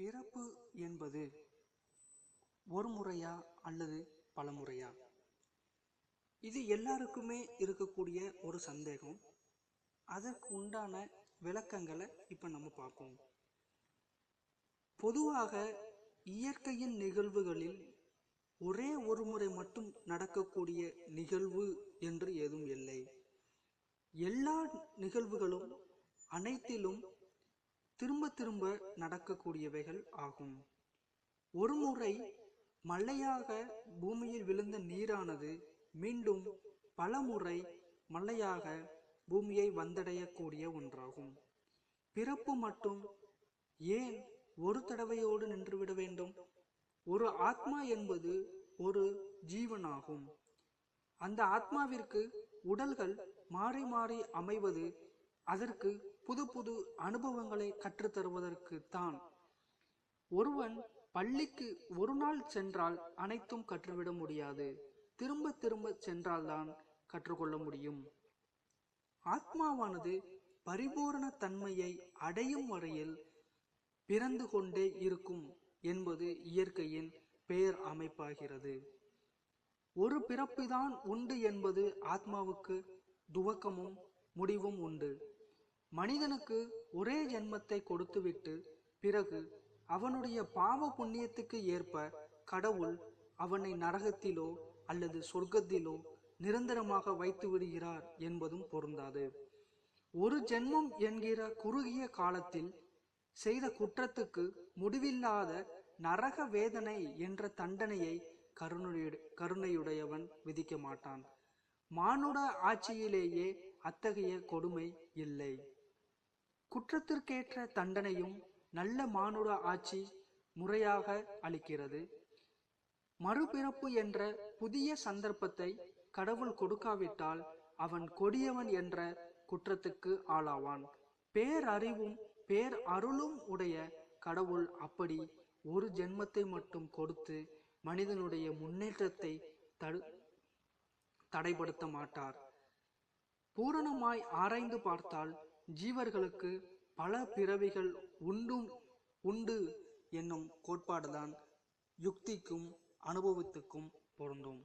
பிறப்பு என்பது ஒரு முறையா அல்லது பல முறையா? இது எல்லாருக்குமே இருக்கக்கூடிய ஒரு சந்தேகம். அதற்கு உண்டான விளக்கங்களை இப்போ நம்ம பார்ப்போம். பொதுவாக இயற்கையின் நிகழ்வுகளில் ஒரே ஒரு முறை மட்டும் நடக்கக்கூடிய நிகழ்வு என்று எதுவும் இல்லை. எல்லா நிகழ்வுகளும் அனைத்திலும் திரும்ப திரும்ப நடக்கக்கூடியவைகள் ஆகும். ஒரு முறை மழையாக பூமியில் விழுந்த நீரானது மீண்டும் பல முறை மழையாக பூமியை வந்தடையக்கூடிய ஒன்றாகும். பிறப்பு மட்டும் ஏன் ஒரு தடவையோடு நின்றுவிட வேண்டும்? ஒரு ஆத்மா என்பது ஒரு ஜீவனாகும். அந்த ஆத்மாவிற்கு உடல்கள் மாறி மாறி அமைவது அதற்கு புது புது அனுபவங்களை கற்றுத்தருவதற்கு தான் ஒருவன் பள்ளிக்கு ஒரு நாள் சென்றால் அனைத்தும் கற்றுவிட முடியாது. திரும்ப திரும்ப சென்றால்தான் கற்றுக்கொள்ள முடியும். ஆத்மாவானது பரிபூரண தன்மையை அடையும் வரையில் பிறந்து கொண்டே இருக்கும் என்பது இயற்கையின் பெயர் அமைப்பாகிறது. ஒரு பிறப்புதான் உண்டு என்பது ஆத்மாவுக்கு துவக்கமும் முடிவும் உண்டு. மனிதனுக்கு ஒரே ஜென்மத்தை கொடுத்துவிட்டு பிறகு அவனுடைய பாவ புண்ணியத்துக்கு ஏற்ப கடவுள் அவனை நரகத்திலோ அல்லது சொர்க்கத்திலோ நிரந்தரமாக வைத்து விடுகிறார் என்பதும் பொருந்தாது. ஒரு ஜென்மம் என்கிற குறுகிய காலத்தில் செய்த குற்றத்துக்கு முடிவில்லாத நரக வேதனை என்ற தண்டனையை கருணையுட கருணையுடையவன் விதிக்க மாட்டான். மானுட ஆட்சியிலேயே அத்தகைய கொடுமை இல்லை. குற்றத்திற்கேற்ற தண்டனையும் நல்ல மானுட ஆட்சி முறையாக அளிக்கிறது. மறுபிறப்பு என்ற புதிய சந்தர்ப்பத்தை கடவுள் கொடுக்காவிட்டால் அவன் கொடியவன் என்ற குற்றத்துக்கு ஆளாவான். பேரறிவும் பேர் அருளும் உடைய கடவுள் அப்படி ஒரு ஜென்மத்தை மட்டும் கொடுத்து மனிதனுடைய முன்னேற்றத்தை தடு தடைப்படுத்த மாட்டார். பூரணமாய் ஆராய்ந்து பார்த்தால் ஜீவர்களுக்கு பல பிறவிகள் உண்டும் உண்டு என்னும் கோட்பாடுதான் யுக்திக்கும் அனுபவத்துக்கும் பொருந்தும்.